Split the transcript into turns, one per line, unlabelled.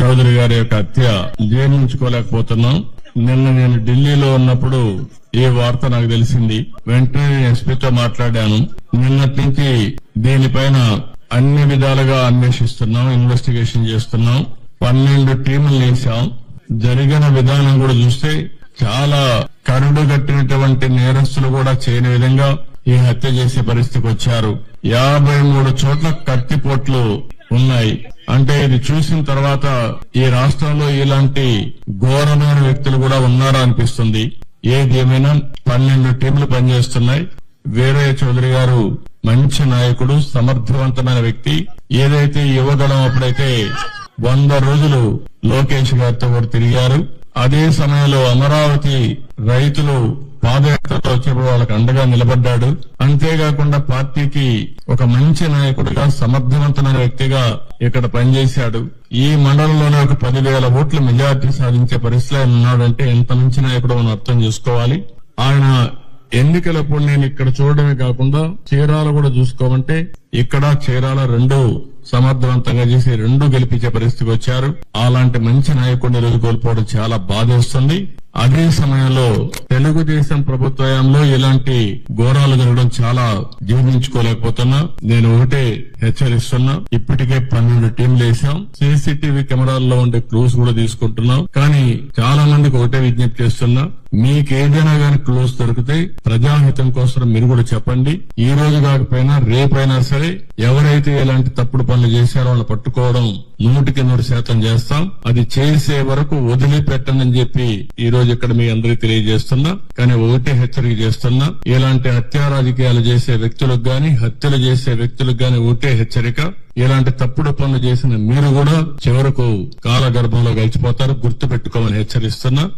చౌదరి గారి యొక్క హత్య జీర్ణించుకోలేకపోతున్నాం నిన్న నేను ఢిల్లీలో ఉన్నప్పుడు ఈ వార్త నాకు తెలిసింది. వెంటనే ఎస్పీతో మాట్లాడాను. నిన్నటి నుంచి దీనిపైన అన్ని విధాలుగా అన్వేషిస్తున్నాం ఇన్వెస్టిగేషన్ చేస్తున్నాం. పన్నెండు టీములు వేశాం జరిగిన విధానం కూడా చూస్తే చాలా కరుడు కట్టినటువంటి నేరస్తులు కూడా చేయని విధంగా ఈ హత్య చేసే పరిస్థితికి వచ్చారు. యాభై మూడు చోట్ల కత్తిపోట్లు ఉన్నాయి. అంటే ఇది చూసిన తర్వాత ఈ రాష్ట్రంలో ఇలాంటి ఘోరమైన వ్యక్తులు కూడా ఉన్నారా అనిపిస్తుంది. ఏది ఏమైనా పన్నెండు టీంలు పనిచేస్తున్నాయి. వీరయ్య చౌదరి గారు మంచి నాయకుడు సమర్థవంతమైన వ్యక్తి. ఏదైతే యువగళం అప్పుడైతే వంద రోజులు లోకేష్ గారితో కూడా తిరిగారు. అదే సమయంలో అమరావతి రైతులు పాదయాత్రలో వచ్చినప్పుడు వాళ్ళకి అండగా నిలబడ్డాడు. అంతేకాకుండా పార్టీకి ఒక మంచి నాయకుడిగా సమర్థవంతమైన వ్యక్తిగా ఇక్కడ పనిచేశాడు. ఈ మండలంలోనే ఒక పదివేల ఓట్ల మెజార్టీ సాధించే పరిస్థితిలో ఆయన ఉన్నాడంటే ఎంత మంచి నాయకుడు మనం అర్థం చేసుకోవాలి. ఆయన ఎన్నికలప్పుడు నేను ఇక్కడ చూడడమే కాకుండా చీరాలు కూడా చూసుకోమంటే ఇక్కడ చీరాల రెండు సమర్థవంతంగా చేసి రెండు గెలిపించే పరిస్థితికి వచ్చారు. అలాంటి మంచి నాయకుడిని రోజు కోల్పోవడం చాలా బాధేస్తుంది. అదే సమయంలో తెలుగుదేశం ప్రభుత్వంలో ఇలాంటి ఘోరాలు జరగడం చాలా జీర్ణించుకోలేకపోతున్నా. నేను ఒకటే హెచ్చరిస్తున్నా. ఇప్పటికే పన్నెండు టీంలు వేసాం సీసీటీవీ కెమెరాల్లో ఉండే క్లూస్ కూడా తీసుకుంటున్నాం. కానీ చాలా మందికి ఒకటే విజ్ఞప్తి చేస్తున్నా. మీకు ఏదైనా కానీ క్లూస్ దొరికితే ప్రజాహితం కోసం మీరు కూడా చెప్పండి. ఈ రోజు కాకపోయినా రేపైనా సరే ఎవరైతే ఇలాంటి తప్పుడు పనులు చేశారో వాళ్ళు పట్టుకోవడం నూటికి నూరు శాతం చేస్తాం. అది చేసే వరకు వదిలిపెట్టనని చెప్పి ఈ రోజు ఇక్కడ మీ అందరికి తెలియజేస్తున్నా. కానీ ఒకటే హెచ్చరిక చేస్తున్నా. ఇలాంటి హత్యా రాజకీయాలు చేసే వ్యక్తులకు గాని హత్యలు చేసే వ్యక్తులకు గాని ఒకటే హెచ్చరిక. ఇలాంటి తప్పుడు పనులు చేసిన మీరు కూడా చివరకు కాలగర్భంలో గడిచిపోతారు. గుర్తు పెట్టుకోమని హెచ్చరిస్తున్నా.